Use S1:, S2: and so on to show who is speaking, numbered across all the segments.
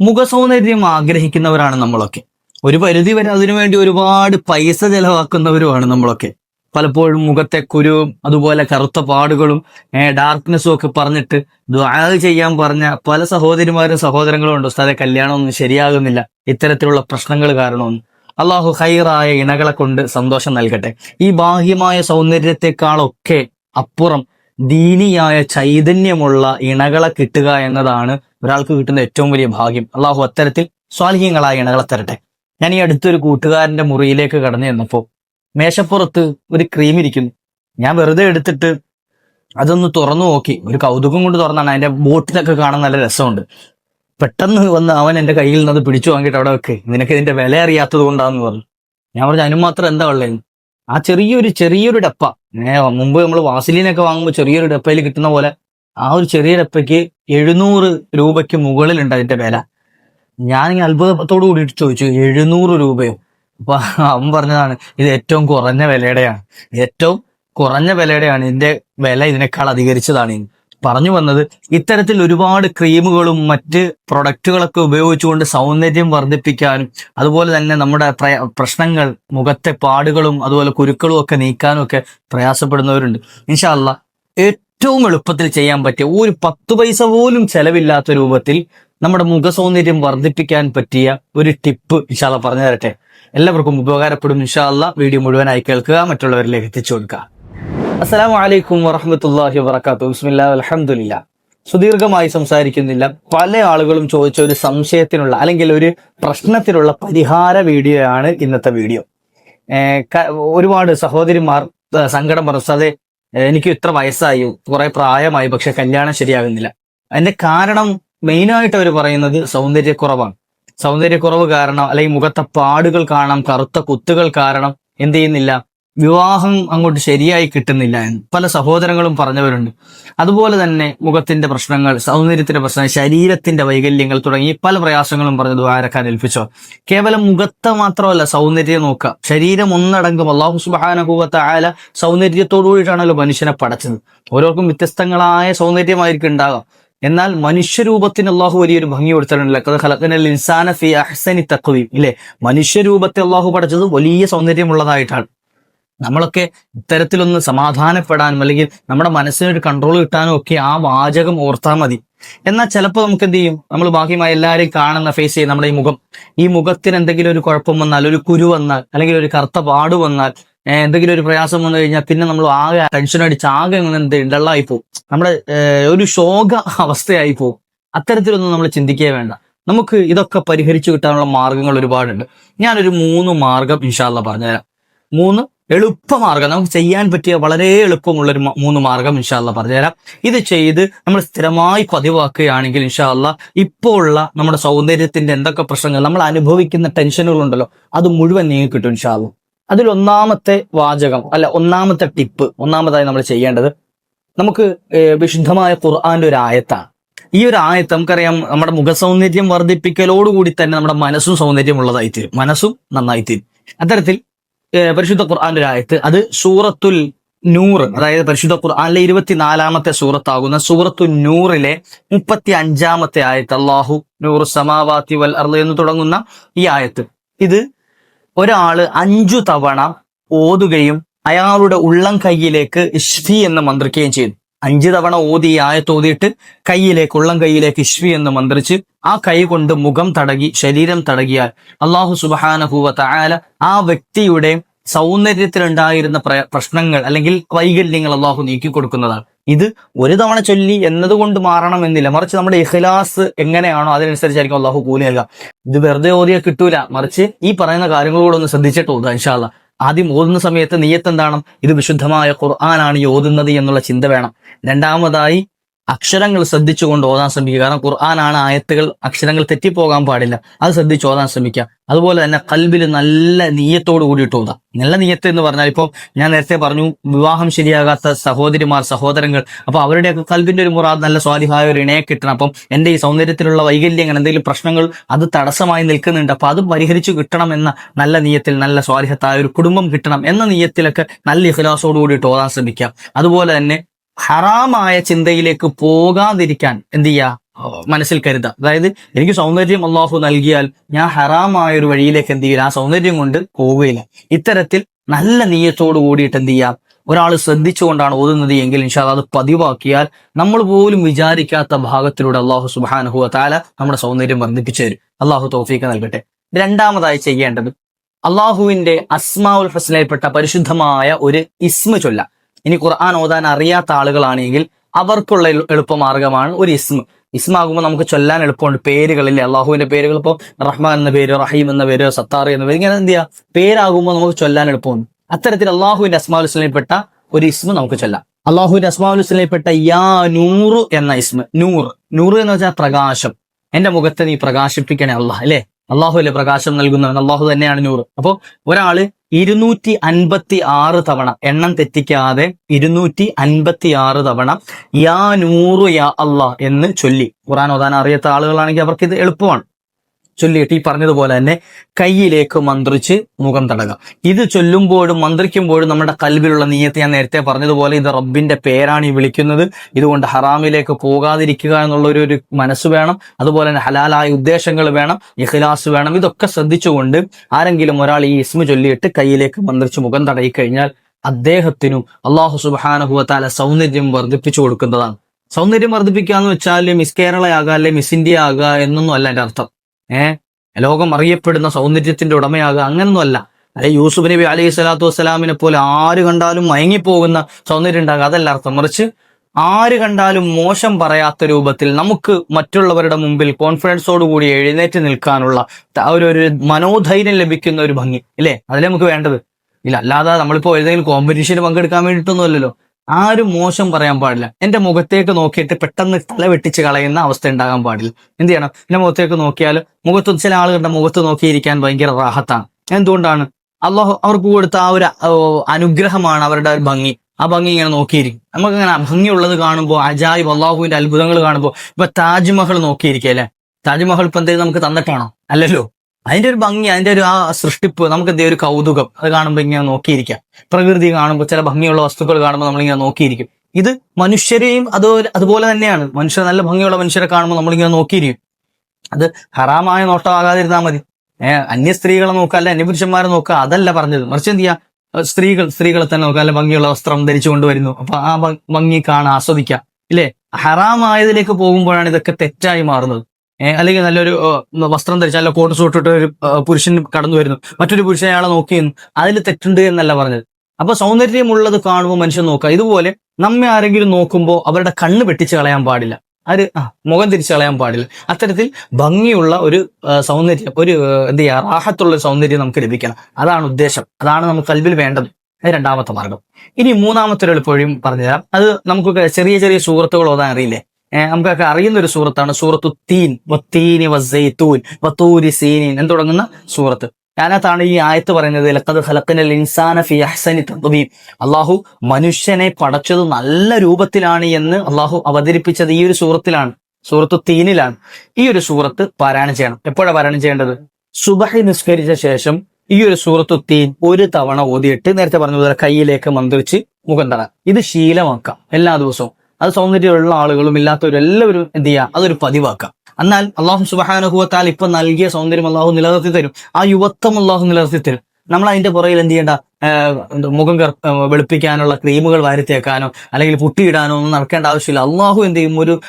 S1: മുഖസൗന്ദര്യം ആഗ്രഹിക്കുന്നവരാണ് നമ്മളൊക്കെ. ഒരു പരിധി വരെ അതിനുവേണ്ടി ഒരുപാട് പൈസ ചെലവാക്കുന്നവരുമാണ് നമ്മളൊക്കെ. പലപ്പോഴും മുഖത്തെ കുരുവും അതുപോലെ കറുത്ത പാടുകളും ഡാർക്ക്നെസ്സും ഒക്കെ പറഞ്ഞിട്ട് ദ്വാ ചെയ്യാൻ പറഞ്ഞ പല സഹോദരിമാരും സഹോദരങ്ങളും ഉണ്ട്. ഉസ്താദെ കല്യാണമൊന്നും ശരിയാകുന്നില്ല. ഇത്തരത്തിലുള്ള പ്രശ്നങ്ങൾ കാരണമൊന്നും. അള്ളാഹു ഹൈറായ ഇണകളെ കൊണ്ട് സന്തോഷം നൽകട്ടെ. ഈ ബാഹ്യമായ സൗന്ദര്യത്തെക്കാളൊക്കെ അപ്പുറം ദീനിയായ ചൈതന്യമുള്ള ഇണകളെ കിട്ടുക എന്നതാണ് ഒരാൾക്ക് കിട്ടുന്ന ഏറ്റവും വലിയ ഭാഗ്യം. അള്ളാഹു അത്തരത്തിൽ സ്വാലിഹ്യങ്ങളായ ഇണകളെ തരട്ടെ. ഞാൻ ഈ അടുത്തൊരു കൂട്ടുകാരന്റെ മുറിയിലേക്ക് കടന്നു ചെന്നപ്പോ മേശപ്പുറത്ത് ഒരു ക്രീം ഇരിക്കുന്നു. ഞാൻ വെറുതെ എടുത്തിട്ട് അതൊന്ന് തുറന്നു നോക്കി. ഒരു കൗതുകം കൊണ്ട് തുറന്നാണ്. അതിന്റെ ബോട്ടിലൊക്കെ കാണാൻ നല്ല രസമുണ്ട്. പെട്ടെന്ന് വന്ന് അവൻ എന്റെ കയ്യിൽ നിന്ന് അത് പിടിച്ചു വാങ്ങിയിട്ട് അവിടെ വെക്ക്. നിനക്ക് ഇതിന്റെ വില അറിയാത്തത് കൊണ്ടാന്ന് പറഞ്ഞു. ഞാൻ പറഞ്ഞു അതിന് മാത്രം എന്താ ഉള്ളത് ആ ചെറിയൊരു ചെറിയൊരു ഡപ്പ. മുമ്പ് നമ്മൾ വാസിലിനൊക്കെ വാങ്ങുമ്പോൾ ചെറിയൊരു ഡപ്പയിൽ കിട്ടുന്ന പോലെ ആ ഒരു ചെറിയ ഡപ്പയ്ക്ക് എഴുന്നൂറ് രൂപയ്ക്ക് മുകളിലുണ്ട് അതിന്റെ വില. ഞാനിങ്ങനെ അത്ഭുതത്തോടു കൂടിയിട്ട് ചോദിച്ചു എഴുന്നൂറ് രൂപയോ? അപ്പൊ അവൻ പറഞ്ഞതാണ് ഇത് ഏറ്റവും കുറഞ്ഞ വിലയുടെയാണ്. ഏറ്റവും കുറഞ്ഞ വിലയുടെയാണ് ഇതിന്റെ വില ഇതിനേക്കാൾ അധികരിച്ചതാണ്. പറഞ്ഞു വന്നത് ഇത്തരത്തിൽ ഒരുപാട് ക്രീമുകളും മറ്റ് പ്രൊഡക്റ്റുകളൊക്കെ ഉപയോഗിച്ചുകൊണ്ട് സൗന്ദര്യം വർദ്ധിപ്പിക്കാനും അതുപോലെ തന്നെ നമ്മുടെ പ്രശ്നങ്ങൾ മുഖത്തെ പാടുകളും അതുപോലെ കുരുക്കളും ഒക്കെ നീക്കാനും ഒക്കെ പ്രയാസപ്പെടുന്നവരുണ്ട്. ഇൻഷാല്ല ഏറ്റവും എളുപ്പത്തിൽ ചെയ്യാൻ പറ്റിയ ഒരു പത്ത് പൈസ പോലും ചെലവില്ലാത്ത രൂപത്തിൽ നമ്മുടെ മുഖ സൗന്ദര്യം വർദ്ധിപ്പിക്കാൻ പറ്റിയ ഒരു ടിപ്പ് ഇൻഷാല്ല പറഞ്ഞു തരട്ടെ. എല്ലാവർക്കും ഉപകാരപ്പെടും ഇൻഷാല്ല വീഡിയോ മുഴുവനായി കേൾക്കുക മറ്റുള്ളവരിലേക്ക് എത്തിച്ചു കൊടുക്കുക. അസ്സലാമു അലൈക്കും വറഹമത്തല്ലാഹി വബർക്കാത്തു ബിസ്മില്ലാ അലഹമില്ല സുദീർഘമായി സംസാരിക്കുന്നില്ല. പല ആളുകളും ചോദിച്ച ഒരു സംശയത്തിനുള്ള അല്ലെങ്കിൽ ഒരു പ്രശ്നത്തിനുള്ള പരിഹാര വീഡിയോ ആണ് ഇന്നത്തെ വീഡിയോ. ഒരുപാട് സഹോദരിമാർ സങ്കടം പറഞ്ഞു അതെ എനിക്ക് ഇത്ര വയസ്സായി കുറെ പ്രായമായി പക്ഷെ കല്യാണം ശരിയാകുന്നില്ല. അതിന്റെ കാരണം മെയിനായിട്ട് അവർ പറയുന്നത് സൗന്ദര്യക്കുറവാണ്. സൗന്ദര്യക്കുറവ് കാരണം അല്ലെങ്കിൽ മുഖത്തെ പാടുകൾ കാരണം കറുത്ത കുത്തുകൾ കാരണം എന്ത് ചെയ്യുന്നില്ല? വിവാഹം അങ്ങോട്ട് ശരിയായി കിട്ടുന്നില്ല എന്ന് പല സഹോദരങ്ങളും പറഞ്ഞവരുണ്ട്. അതുപോലെ തന്നെ മുഖത്തിന്റെ പ്രശ്നങ്ങൾ സൗന്ദര്യത്തിന്റെ പ്രശ്നങ്ങൾ ശരീരത്തിന്റെ വൈകല്യങ്ങൾ തുടങ്ങി പല പ്രയാസങ്ങളും പറഞ്ഞത് ആരക്കാൻ ഏൽപ്പിച്ചോ. കേവലം മുഖത്തെ മാത്രമല്ല സൗന്ദര്യം നോക്കുക. ശരീരം ഒന്നടങ്കം അള്ളാഹു സുബാനഹൂവത്ത ആല സൗന്ദര്യത്തോടുകൂടിയിട്ടാണല്ലോ മനുഷ്യനെ പടച്ചത്. ഓരോർക്കും വ്യത്യസ്തങ്ങളായ സൗന്ദര്യമായിരിക്കും ഉണ്ടാകാം എന്നാൽ മനുഷ്യരൂപത്തിന് അള്ളാഹു വലിയൊരു ഭംഗി കൊടുത്തിട്ടുണ്ടല്ലോ ഇൻസാന ഫി അഹ്സനി തഖ്വീം ഇല്ലേ? മനുഷ്യരൂപത്തെ അള്ളാഹു പഠിച്ചത് വലിയ സൗന്ദര്യമുള്ളതായിട്ടാണ്. നമ്മളൊക്കെ ഇത്തരത്തിലൊന്ന് സമാധാനപ്പെടാനും അല്ലെങ്കിൽ നമ്മുടെ മനസ്സിനൊരു കൺട്രോൾ കിട്ടാനും ഒക്കെ ആ വാചകം ഓർത്താൽ മതി. എന്നാൽ ചിലപ്പോൾ നമുക്ക് എന്ത് ചെയ്യും? നമ്മൾ ബാക്കിയുമായി എല്ലാവരെയും കാണുന്ന ഫേസ് ചെയ്യും നമ്മുടെ ഈ മുഖം. ഈ മുഖത്തിന് എന്തെങ്കിലും ഒരു കുഴപ്പം വന്നാൽ ഒരു കുരു വന്നാൽ അല്ലെങ്കിൽ ഒരു കറുത്ത പാട് വന്നാൽ എന്തെങ്കിലും ഒരു പ്രയാസം വന്നു കഴിഞ്ഞാൽ പിന്നെ നമ്മൾ ആകെ ടെൻഷൻ അടിച്ച് ആകെ എന്ത് ഡള്ളായി പോകും നമ്മുടെ ഒരു ശോക അവസ്ഥയായി പോകും അത്തരത്തിലൊന്നും നമ്മൾ ചിന്തിക്കേ വേണ്ട. നമുക്ക് ഇതൊക്കെ പരിഹരിച്ചു കിട്ടാനുള്ള മാർഗങ്ങൾ ഒരുപാടുണ്ട്. ഞാനൊരു മൂന്ന് മാർഗം ഇൻഷാല്ല പറഞ്ഞുതരാം. മൂന്ന് എളുപ്പമാർഗം. നമുക്ക് ചെയ്യാൻ പറ്റിയ വളരെ എളുപ്പമുള്ള ഒരു മൂന്ന് മാർഗം ഇൻഷാല്ല പറഞ്ഞുതരാം. ഇത് ചെയ്ത് നമ്മൾ സ്ഥിരമായി പതിവാക്കുകയാണെങ്കിൽ ഇൻഷാല്ല ഇപ്പോൾ ഉള്ള നമ്മുടെ സൗന്ദര്യത്തിന്റെ എന്തൊക്കെ പ്രശ്നങ്ങൾ നമ്മൾ അനുഭവിക്കുന്ന ടെൻഷനുകളുണ്ടല്ലോ അത് മുഴുവൻ നീങ്ങി കിട്ടും ഇൻഷാല്ല അതിൽ ഒന്നാമത്തെ വാചകം അല്ല ഒന്നാമത്തെ ടിപ്പ് ഒന്നാമതായി നമ്മൾ ചെയ്യേണ്ടത് നമുക്ക് വിശുദ്ധമായ ഖുർആാന്റെ ഒരു ആയത്താണ്. ഈ ഒരു ആയത്ത് നമുക്കറിയാം നമ്മുടെ മുഖസൗന്ദര്യം വർദ്ധിപ്പിക്കലോടുകൂടി തന്നെ നമ്മുടെ മനസ്സും സൗന്ദര്യമുള്ളതായി തീരും മനസ്സും നന്നായി തീരും അത്തരത്തിൽ പരിശുദ്ധ ഖുർആന്റെ ഒരു ആയത്ത്. അത് സൂറത്തുൽ നൂറ് അതായത് പരിശുദ്ധ ഖുർആാനിലെ ഇരുപത്തിനാലാമത്തെ സൂറത്താകുന്ന സൂറത്തു നൂറിലെ മുപ്പത്തി അഞ്ചാമത്തെ ആയത്ത്. അള്ളാഹു നൂർ സമാവാത്തി വൽ അർൾ എന്ന് തുടങ്ങുന്ന ഈ ആയത്ത്. ഇത് ഒരാൾ അഞ്ചു തവണ ഓതുകയും അയാളുടെ ഉള്ളം കൈയിലേക്ക് ഇഷ്ഫി എന്ന് മന്ത്രിക്കുകയും ചെയ്തു അഞ്ചു തവണ ഓതി ആയത്തോതിയിട്ട് കൈയിലേക്ക് ഉള്ളം കൈയിലേക്ക് ഇഷ്വി എന്ന് മന്ത്രിച്ച് ആ കൈ കൊണ്ട് മുഖം തടകി ശരീരം തടകിയാൽ അള്ളാഹു സുബാനഹുവ ആല ആ വ്യക്തിയുടെ സൗന്ദര്യത്തിലുണ്ടായിരുന്ന പ്ര- പ്രശ്നങ്ങൾ അല്ലെങ്കിൽ വൈകല്യങ്ങൾ അള്ളാഹു നീക്കി കൊടുക്കുന്നതാണ്. ഇത് ഒരു തവണ ചൊല്ലി എന്നതുകൊണ്ട് മാറണമെന്നില്ല മറിച്ച് നമ്മുടെ ഇഖ്ലാസ് എങ്ങനെയാണോ അതിനനുസരിച്ചായിരിക്കും അള്ളാഹു കൂലി നൽകുക. ഇത് വെറുതെ ഓതിയാൽ കിട്ടൂല. മറിച്ച് ഈ പറയുന്ന കാര്യങ്ങളോടൊന്ന് ശ്രദ്ധിച്ചിട്ട് ഓതുക ഇൻഷാല്ല ആദ്യം ഓതുന്ന സമയത്ത് നീയത്ത് എന്താണ്? ഇത് വിശുദ്ധമായ ഖുർആനാണ് ഈ ഓതുന്നത് എന്നുള്ള ചിന്ത വേണം. രണ്ടാമതായി അക്ഷരങ്ങൾ ശ്രദ്ധിച്ചുകൊണ്ട് ഓതാൻ ശ്രമിക്കുക. കാരണം ഖുർആനാണ് ആയത്തുകൾ അക്ഷരങ്ങൾ തെറ്റിപ്പോകാൻ പാടില്ല. അത് ശ്രദ്ധിച്ച് ഓതാൻ ശ്രമിക്കുക. അതുപോലെ തന്നെ കൽബിൽ നല്ല നീയത്തോട് കൂടിയിട്ട് ഓതാം. നല്ല നീയത്ത് എന്ന് പറഞ്ഞാൽ ഇപ്പോൾ ഞാൻ നേരത്തെ പറഞ്ഞു വിവാഹം ശരിയാകാത്ത സഹോദരിമാർ സഹോദരങ്ങൾ. അപ്പോൾ അവരുടെയൊക്കെ കൽബിന്റെ ഒരു മുറാദ് നല്ല സ്വാധിഹായ ഒരു ഇണയെ കിട്ടണം. അപ്പം എന്റെ ഈ സൗന്ദര്യത്തിലുള്ള വൈകല്യങ്ങൾ എന്തെങ്കിലും പ്രശ്നങ്ങൾ അത് തടസ്സമായി നിൽക്കുന്നുണ്ട്. അപ്പോൾ അത് പരിഹരിച്ചു കിട്ടണം എന്ന നല്ല നീയത്തിൽ നല്ല സ്വാധിഹത്തായ ഒരു കുടുംബം കിട്ടണം എന്ന നീയത്തിലൊക്കെ നല്ല ഇഹ്ലാസോട് കൂടിയിട്ട് ഓതാൻ ശ്രമിക്കാം അതുപോലെ തന്നെ ഹറാമായ ചിന്തയിലേക്ക് പോകാതിരിക്കാൻ എന്ത് ചെയ്യുക മനസ്സിൽ കരുതുക അതായത് എനിക്ക് സൗന്ദര്യം അള്ളാഹു നൽകിയാൽ ഞാൻ ഹറാമായ ഒരു വഴിയിലേക്ക് എന്ത് ചെയ്യില്ല. ആ സൗന്ദര്യം കൊണ്ട് പോവുകയില്ല. ഇത്തരത്തിൽ നല്ല നീയത്തോട് കൂടിയിട്ട് എന്ത് ചെയ്യാം? ഒരാൾ ശ്രദ്ധിച്ചുകൊണ്ടാണ് ഓതുന്നത് എങ്കിൽ ഇൻഷാൽ അത് പതിവാക്കിയാൽ നമ്മൾ പോലും വിചാരിക്കാത്ത ഭാഗത്തിലൂടെ അള്ളാഹു സുബാനഹു താല നമ്മുടെ സൗന്ദര്യം വർദ്ധിപ്പിച്ചു തരും. അള്ളാഹു തോഫീക്ക് നൽകട്ടെ. രണ്ടാമതായി ചെയ്യേണ്ടത് അള്ളാഹുവിന്റെ അസ്മാഉൽ ഹസ്നയിൽപ്പെട്ട പരിശുദ്ധമായ ഒരു ഇസ്മ ചൊല്ല. ഇനി ഖുർആൻ ഓതാൻ അറിയാത്ത ആളുകളാണെങ്കിൽ അവർക്കുള്ള എളു- എളുപ്പമാർഗമാണ് ഒരു ഇസ്മ. ഇസ്മാകുമ്പോൾ നമുക്ക് ചൊല്ലാൻ എളുപ്പമുണ്ട്. പേരുകളില്ലേ? അള്ളാഹുവിന്റെ പേരുകൾ ഇപ്പോൾ റഹ്മാൻ എന്ന പേര് റഹീം എന്ന പേര് സത്താർ എന്ന പേര് ഇങ്ങനെ എന്ത് ചെയ്യാം പേരാകുമ്പോൾ നമുക്ക് ചൊല്ലാൻ എളുപ്പമുണ്ട്. അത്തരത്തിൽ അള്ളാഹുവിന്റെ അസ്മാഉൽ ഹുസ്നയിൽപ്പെട്ട ഒരു ഇസ്മ നമുക്ക് ചൊല്ലാം. അള്ളാഹുവിന്റെ അസ്മാഉൽ ഹുസ്നയിൽപ്പെട്ട യാ നൂറ് എന്ന ഇസ്മ. നൂർ. നൂറ് എന്ന് വെച്ചാൽ പ്രകാശം. എന്റെ മുഖത്തെ നീ പ്രകാശിപ്പിക്കണേ അള്ളാഹ് അല്ലേ? അള്ളാഹു അല്ലേ പ്രകാശം നൽകുന്നവൻ. അള്ളാഹു തന്നെയാണ് നൂറ്. അപ്പോൾ ഒരാൾ ഇരുന്നൂറ്റി അൻപത്തി ആറ് തവണ എണ്ണം തെറ്റിക്കാതെ ഇരുന്നൂറ്റി അൻപത്തി ആറ് തവണ യാ നൂറു യാ അള്ളാഹ് എന്ന് ചൊല്ലി. ഖുറാൻ ഓതാൻ അറിയാത്ത ആളുകളാണെങ്കിൽ അവർക്ക് ഇത് എളുപ്പമാണ്. ചൊല്ലിയിട്ട് ഈ പറഞ്ഞതുപോലെ തന്നെ കയ്യിലേക്ക് മന്ത്രിച്ച് മുഖം തടകാം. ഇത് ചൊല്ലുമ്പോഴും മന്ത്രിക്കുമ്പോഴും നമ്മുടെ കൽവിലുള്ള നീയത്ത് ഞാൻ നേരത്തെ പറഞ്ഞതുപോലെ ഇത് റബ്ബിന്റെ പേരാണ് ഈ വിളിക്കുന്നത്. ഇതുകൊണ്ട് ഹറാമിലേക്ക് പോകാതിരിക്കുക എന്നുള്ള ഒരു ഒരു മനസ്സ് വേണം. അതുപോലെ തന്നെ ഹലാലായ ഉദ്ദേശങ്ങൾ വേണം. ഇഖ്ലാസ് വേണം. ഇതൊക്കെ ശ്രദ്ധിച്ചുകൊണ്ട് ആരെങ്കിലും ഒരാൾ ഈ ഇസ്മു ചൊല്ലിയിട്ട് കയ്യിലേക്ക് മന്ത്രിച്ച് മുഖം തടയി കഴിഞ്ഞാൽ അദ്ദേഹത്തിനും അള്ളാഹു സുബാനഹുവത്താല സൗന്ദര്യം വർദ്ധിപ്പിച്ചു കൊടുക്കുന്നതാണ്. സൗന്ദര്യം വർദ്ധിപ്പിക്കുക എന്ന് വെച്ചാൽ മിസ് കേരളയാകാം അല്ലെ മിസ് ഇന്ത്യ ആകുക എന്നൊന്നും അല്ല എന്റെ അർത്ഥം. ഏഹ് ലോകം അറിയപ്പെടുന്ന സൗന്ദര്യത്തിന്റെ ഉടമയാകുക അങ്ങനൊന്നും അല്ല യൂസുഫ് നബി അലൈഹി സ്വലാത്തു വസ്സലാമിനെ പോലെ ആര് കണ്ടാലും മയങ്ങിപ്പോകുന്ന സൗന്ദര്യം ഉണ്ടാകുക അതല്ല അർത്ഥം. മറിച്ച് ആര് കണ്ടാലും മോശം പറയാത്ത രൂപത്തിൽ നമുക്ക് മറ്റുള്ളവരുടെ മുമ്പിൽ കോൺഫിഡൻസോട് കൂടി എഴുന്നേറ്റ് നിൽക്കാനുള്ള ഒരു ഒരു മനോധൈര്യം ലഭിക്കുന്ന ഒരു ഭംഗി. ഇല്ലേ? അതിലേ നമുക്ക് വേണ്ടത്. ഇല്ല അല്ലാതെ നമ്മളിപ്പോ ഏതെങ്കിലും കോമ്പറ്റീഷന് പങ്കെടുക്കാൻ വേണ്ടിയിട്ടൊന്നും അല്ലല്ലോ ആരും മോശം പറയാൻ പാടില്ല. എന്റെ മുഖത്തേക്ക് നോക്കിയിട്ട് പെട്ടെന്ന് തല വെട്ടിച്ച് കളയുന്ന അവസ്ഥ ഉണ്ടാകാൻ പാടില്ല. എന്ത് ചെയ്യണം? എന്റെ മുഖത്തേക്ക് നോക്കിയാൽ മുഖത്ത് ചില ആളുകളുടെ മുഖത്ത് നോക്കിയിരിക്കാൻ ഭയങ്കര റാഹത്താണ്. എന്തുകൊണ്ടാണ്? അള്ളാഹു അവർക്ക് കൊടുത്ത ആ ഒരു അനുഗ്രഹമാണ് അവരുടെ ഒരു ഭംഗി. ആ ഭംഗി ഇങ്ങനെ നോക്കിയിരിക്കും. നമുക്ക് ഇങ്ങനെ ഭംഗിയുള്ളത് കാണുമ്പോൾ അജായിബ് അള്ളാഹുവിന്റെ അത്ഭുതങ്ങൾ കാണുമ്പോൾ ഇപ്പൊ താജ്മഹൽ നോക്കിയിരിക്കുക അല്ലെ താജ്മഹൽ ഇപ്പൊ എന്തെങ്കിലും നമുക്ക് തന്നിട്ടാണോ? അല്ലല്ലോ. അതിന്റെ ഒരു ഭംഗി അതിന്റെ ഒരു ആ സൃഷ്ടിപ്പ് നമുക്ക് എന്തെങ്കിലും ഒരു കൗതുകം അത് കാണുമ്പോൾ ഇങ്ങനെ നോക്കിയിരിക്കാം. പ്രകൃതി കാണുമ്പോൾ ചില ഭംഗിയുള്ള വസ്തുക്കൾ കാണുമ്പോൾ നമ്മളിങ്ങനെ നോക്കിയിരിക്കും. ഇത് മനുഷ്യരെയും അത് അതുപോലെ തന്നെയാണ്. മനുഷ്യർ നല്ല ഭംഗിയുള്ള മനുഷ്യരെ കാണുമ്പോൾ നമ്മളിങ്ങനെ നോക്കിയിരിക്കും. അത് ഹറാമായ നോട്ടമാകാതിരുന്നാൽ മതി. ഏഹ് അന്യ സ്ത്രീകളെ നോക്കുക അല്ലെ അന്യപുരുഷന്മാരെ നോക്കുക അതല്ല പറഞ്ഞത്. മറിച്ച് എന്ത് ചെയ്യാം സ്ത്രീകൾ സ്ത്രീകളെ തന്നെ നോക്കുക അല്ലെ ഭംഗിയുള്ള വസ്ത്രം ധരിച്ചു കൊണ്ടുവരുന്നു. അപ്പൊ ആ ഭംഗി കാണാൻ ആസ്വദിക്കാം ഇല്ലേ? ഹറാമായതിലേക്ക് പോകുമ്പോഴാണ് ഇതൊക്കെ തെറ്റായി മാറുന്നത്. അല്ലെങ്കിൽ നല്ലൊരു വസ്ത്രം ധരിച്ച നല്ല കോട്ട് സൂട്ടിട്ട് ഒരു പുരുഷൻ കടന്നു വരുന്നു. മറ്റൊരു പുരുഷൻ അയാളെ നോക്കി. അതിൽ തെറ്റുണ്ട് എന്നല്ല പറഞ്ഞത്. അപ്പൊ സൗന്ദര്യമുള്ളത് കാണുമ്പോൾ മനുഷ്യൻ നോക്കുക. ഇതുപോലെ നമ്മെ ആരെങ്കിലും നോക്കുമ്പോൾ അവരുടെ കണ്ണ് വെട്ടിച്ച് കളയാൻ പാടില്ല. അത് ആ മുഖം തിരിച്ചു കളയാൻ പാടില്ല. അത്തരത്തിൽ ഭംഗിയുള്ള ഒരു സൗന്ദര്യം ഒരു എന്ത് ചെയ്യുക റാഹത്തുള്ള സൗന്ദര്യം നമുക്ക് ലഭിക്കണം. അതാണ് ഉദ്ദേശം. അതാണ് നമുക്ക് കൽവിൽ വേണ്ടത്. അത് രണ്ടാമത്തെ മാർഗം. ഇനി മൂന്നാമത്തെ ഒരു എളുപ്പഴിയും പറഞ്ഞുതരാം. അത് നമുക്ക് ചെറിയ ചെറിയ സുഹൃത്തുക്കൾ ഓതാൻ അറിയില്ലേ? നമുക്കൊക്കെ അറിയുന്ന ഒരു സൂറത്താണ് സൂറത്തു തീൻ. വത്തീനി വസൈത്തൂൻ വത്തൂരി സീനീൻ എന്ന് തുടങ്ങുന്ന സൂറത്ത്. അതിനകത്താണ് ഈ ആയത്ത് പറയുന്നത് ലഖദ് ഖലഖനൽ ഇൻസാന ഫി അഹ്സനി തഖ്വീം അള്ളാഹു മനുഷ്യനെ പടച്ചത് നല്ല രൂപത്തിലാണ് എന്ന് അള്ളാഹു അവതരിപ്പിച്ചത് ഈ ഒരു സൂറത്തിലാണ് സൂറത്ത് തീനിലാണ്. ഈ ഒരു സൂറത്ത് പാരായണം ചെയ്യണം. എപ്പോഴാണ് പാരായണം ചെയ്യേണ്ടത്? സുബഹി നിസ്കരിച്ച ശേഷം ഈ ഒരു സൂറത്തു തീൻ ഒരു തവണ ഓതിയിട്ട് നേരത്തെ പറഞ്ഞതുപോലെ കയ്യിലേക്ക് മന്ത്രിച്ച് മുഖം തട. ഇത് ശീലമാക്കാം എല്ലാ ദിവസവും. അത് സൗന്ദര്യമുള്ള ആളുകളും ഇല്ലാത്തവരും എല്ലാവരും എന്ത് ചെയ്യുക അതൊരു പതിവാക്കാം. എന്നാൽ അള്ളാഹു സുബാനുഭവത്താൽ ഇപ്പൊ നൽകിയ സൗന്ദര്യം അള്ളാഹു നിലനിർത്തി തരും. ആ യുവത്വം അള്ളാഹു നിലനിർത്തി തരും. നമ്മൾ അതിന്റെ പുറകിൽ എന്ത് ചെയ്യേണ്ട? മുഖം കർ വെളുപ്പിക്കാനുള്ള ക്രീമുകൾ വാരിത്തേക്കാനോ അല്ലെങ്കിൽ പുട്ടിയിടാനോ ഒന്നും നടക്കേണ്ട ആവശ്യമില്ല. അള്ളാഹു എന്ത് ചെയ്യും? ഒരു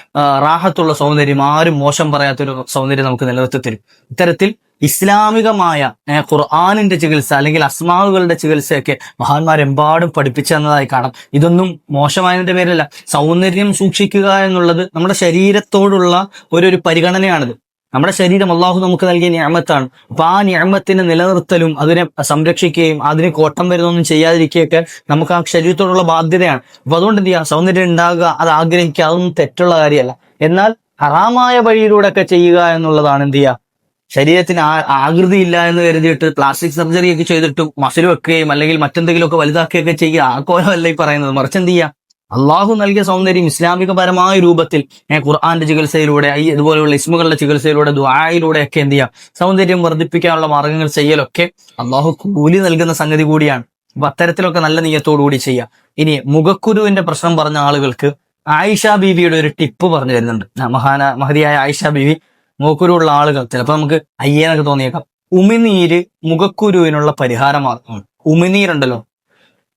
S1: റാഹത്തുള്ള സൗന്ദര്യം ആരും മോശം പറയാത്തൊരു സൗന്ദര്യം നമുക്ക് നിലനിർത്തി തരും. ഇത്തരത്തിൽ ഇസ്ലാമികമായ ഖുർആാനിന്റെ ചികിത്സ അല്ലെങ്കിൽ അസ്മാവുകളുടെ ചികിത്സയൊക്കെ മഹാന്മാരെമ്പാടും പഠിപ്പിച്ചു കാണാം. ഇതൊന്നും മോശമായതിന്റെ പേരല്ല സൗന്ദര്യം സൂക്ഷിക്കുക എന്നുള്ളത് നമ്മുടെ ശരീരത്തോടുള്ള ഒരു പരിഗണനയാണിത്. നമ്മുടെ ശരീരം അള്ളാഹു നമുക്ക് നൽകിയ ഞാമത്താണ് അപ്പൊ ആ ഞാമത്തിനെ നിലനിർത്തലും അതിനെ സംരക്ഷിക്കുകയും അതിന് കോട്ടം വരുന്നൊന്നും ചെയ്യാതിരിക്കുകയൊക്കെ നമുക്ക് ആ ശരീരത്തോടുള്ള ബാധ്യതയാണ്. അപ്പൊ അതുകൊണ്ട് എന്ത് ചെയ്യുക സൗന്ദര്യം ഉണ്ടാകുക അത് ആഗ്രഹിക്കുക അതൊന്നും തെറ്റുള്ള കാര്യമല്ല. എന്നാൽ ഹറാമായ വഴിയിലൂടെ ഒക്കെ ചെയ്യുക എന്നുള്ളതാണ് എന്ത് ചെയ്യുക ശരീരത്തിന് ആകൃതി ഇല്ല എന്ന് കരുതിയിട്ട് പ്ലാസ്റ്റിക് സർജറി ഒക്കെ ചെയ്തിട്ട് മസിൽ വെക്കുകയും അല്ലെങ്കിൽ മറ്റെന്തെങ്കിലുമൊക്കെ വലുതാക്കുകയൊക്കെ ചെയ്യുക ആ കോലമല്ല ഈ പറയുന്നത്. മറിച്ച് എന്ത് ചെയ്യുക? അള്ളാഹു നൽകിയ സൗന്ദര്യം ഇസ്ലാമികപരമായ രൂപത്തിൽ ഖുർആാന്റെ ചികിത്സയിലൂടെ ഈ ഇതുപോലെയുള്ള ഇസ്മുകളുടെ ചികിത്സയിലൂടെ ദുആയിലൂടെ ഒക്കെ എന്ത് ചെയ്യാം സൗന്ദര്യം വർദ്ധിപ്പിക്കാനുള്ള മാർഗങ്ങൾ ചെയ്യലൊക്കെ അള്ളാഹു കൂലി നൽകുന്ന സംഗതി കൂടിയാണ്. അപ്പൊ അത്തരത്തിലൊക്കെ നല്ല നീയത്തോടു കൂടി ചെയ്യാം ഇനി മുഖക്കുരുവിന്റെ പ്രശ്നം പറഞ്ഞ ആളുകൾക്ക് ആയിഷ ബീവിയുടെ ഒരു ടിപ്പ് പറഞ്ഞു തരുന്നുണ്ട്. മഹാന മഹതിയായ ആയിഷ ബീവി മുഖക്കുരുള്ള ആളുകൾ ചിലപ്പോൾ നമുക്ക് അയ്യെന്നൊക്കെ തോന്നിയേക്കാം. ഉമിനീര് മുഖക്കുരുവിനുള്ള പരിഹാരമാർഗമാണ് ഉമിനീരുണ്ടല്ലോ.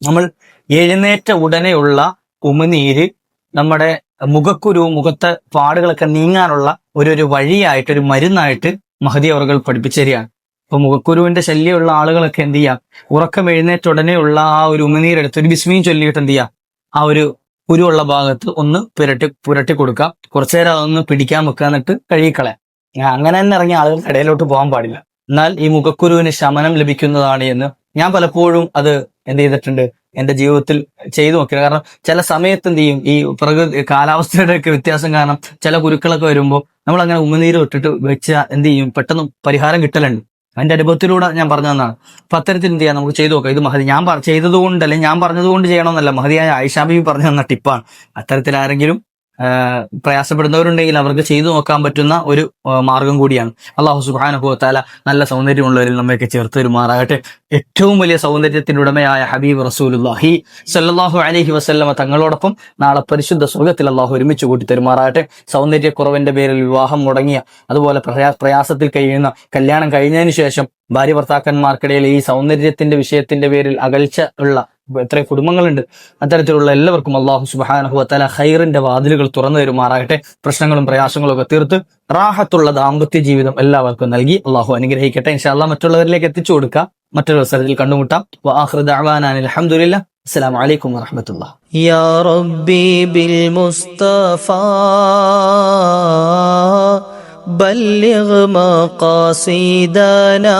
S1: നമ്മൾ എഴുന്നേറ്റ ഉടനെയുള്ള ഉമിനീര് നമ്മുടെ മുഖക്കുരു മുഖത്തെ പാടുകളൊക്കെ നീങ്ങാനുള്ള ഒരു ഒരു വഴിയായിട്ട് ഒരു മരുന്നായിട്ട് മഹതി അവർകൾ പഠിപ്പിച്ചു തരികയാണ് അപ്പൊ മുഖക്കുരുവിന്റെ ശല്യമുള്ള ആളുകളൊക്കെ എന്ത് ചെയ്യാം? ഉറക്കം എഴുന്നേറ്റ ഉടനെയുള്ള ആ ഒരു ഉമിനീരെടുത്ത് ഒരു ബിസ്മിയും ചൊല്ലിയിട്ട് എന്ത് ചെയ്യാം? ആ ഒരു കുരുവുള്ള ഭാഗത്ത് ഒന്ന് പുരട്ടി പുരട്ടി കൊടുക്കാം. കുറച്ചു നേരം അതൊന്ന് പിടിക്കാൻ വെക്കാന്നിട്ട് കഴുകിക്കളയാം. അങ്ങനെ തന്നെ ഇറങ്ങിയ ആളുകൾ ഇടയിലോട്ട് പോകാൻ പാടില്ല. എന്നാൽ ഈ മുഖക്കുരുവിന് ശമനം ലഭിക്കുന്നതാണ് എന്ന് ഞാൻ പലപ്പോഴും അത് എന്ത് ചെയ്തിട്ടുണ്ട് എന്റെ ജീവിതത്തിൽ ചെയ്തു നോക്കിയത് കാരണം ചില സമയത്ത് എന്ത് ചെയ്യും? ഈ പ്രകൃതി കാലാവസ്ഥയുടെ ഒക്കെ വ്യത്യാസം കാരണം ചില കുരുക്കളൊക്കെ വരുമ്പോൾ നമ്മൾ അങ്ങനെ ഉമിനീര് ഇട്ടിട്ട് വെച്ച എന്ത് ചെയ്യും? പെട്ടെന്ന് പരിഹാരം കിട്ടലുണ്ട്. അതിന്റെ അനുഭവത്തിലൂടെ ഞാൻ പറഞ്ഞു തന്നാണ്. അപ്പൊ അത്തരത്തിൽ എന്ത് ചെയ്യാം? നമുക്ക് ചെയ്തു നോക്കാം. ഇത് മഹതി ഞാൻ ചെയ്തതുകൊണ്ട് അല്ലെങ്കിൽ ഞാൻ പറഞ്ഞതുകൊണ്ട് ചെയ്യണമെന്നല്ല. മഹതിയായ ആയിഷാബി പറഞ്ഞു തന്ന ടിപ്പാണ്. അത്തരത്തിൽ ആരെങ്കിലും പ്രയാസപ്പെടുന്നവരുണ്ടെങ്കിൽ അവർക്ക് ചെയ്തു നോക്കാൻ പറ്റുന്ന ഒരു മാർഗം കൂടിയാണ്. അള്ളാഹു സുബാനുഭവത്താല നല്ല സൗന്ദര്യമുള്ളവരിൽ നമ്മയൊക്കെ ചേർത്ത് തരുമാറാകട്ടെ. ഏറ്റവും വലിയ സൗന്ദര്യത്തിന്റെ ഉടമയായ ഹബീബ് റസൂലുല്ലാഹി സല്ലാഹു അലഹി വസല്ലമ തങ്ങളോടൊപ്പം നാളെ പരിശുദ്ധ സ്വർഗത്തിൽ അള്ളാഹു ഒരുമിച്ച് കൂട്ടി തരുമാറാകട്ടെ. സൗന്ദര്യക്കുറവിന്റെ പേരിൽ വിവാഹം മുടങ്ങിയ അതുപോലെ പ്രയാ- പ്രയാസത്തിൽ കഴിയുന്ന കല്യാണം കഴിഞ്ഞതിന് ശേഷം ഭാര്യ ഭർത്താക്കന്മാർക്കിടയിൽ ഈ സൗന്ദര്യത്തിന്റെ വിഷയത്തിന്റെ പേരിൽ അകൽച്ച ഉള്ള എത്ര കുടുംബങ്ങളുണ്ട് അത്തരത്തിലുള്ള എല്ലാവർക്കും അള്ളാഹു സുബാനഹു വത്തല ഹൈറിന്റെ വാതിലുകൾ തുറന്നു തരുമാറാകട്ടെ പ്രശ്നങ്ങളും പ്രയാസങ്ങളും ഒക്കെ തീർത്ത് റാഹത്തുള്ള ദാമ്പത്യ ജീവിതം എല്ലാവർക്കും നൽകി അള്ളാഹു അനുഗ്രഹിക്കട്ടെ ഇൻഷാല്ലാ മറ്റുള്ളവരിലേക്ക് എത്തിച്ചു കൊടുക്കുക മറ്റൊരു അവസരത്തിൽ കണ്ടുമുട്ടാം വാഹൃദ അലഹമുല്ല അസ്സലാമു അലൈക്കും വറഹമത്തുള്ള
S2: يا ربي بالمصطفى بلغ مقاصدنا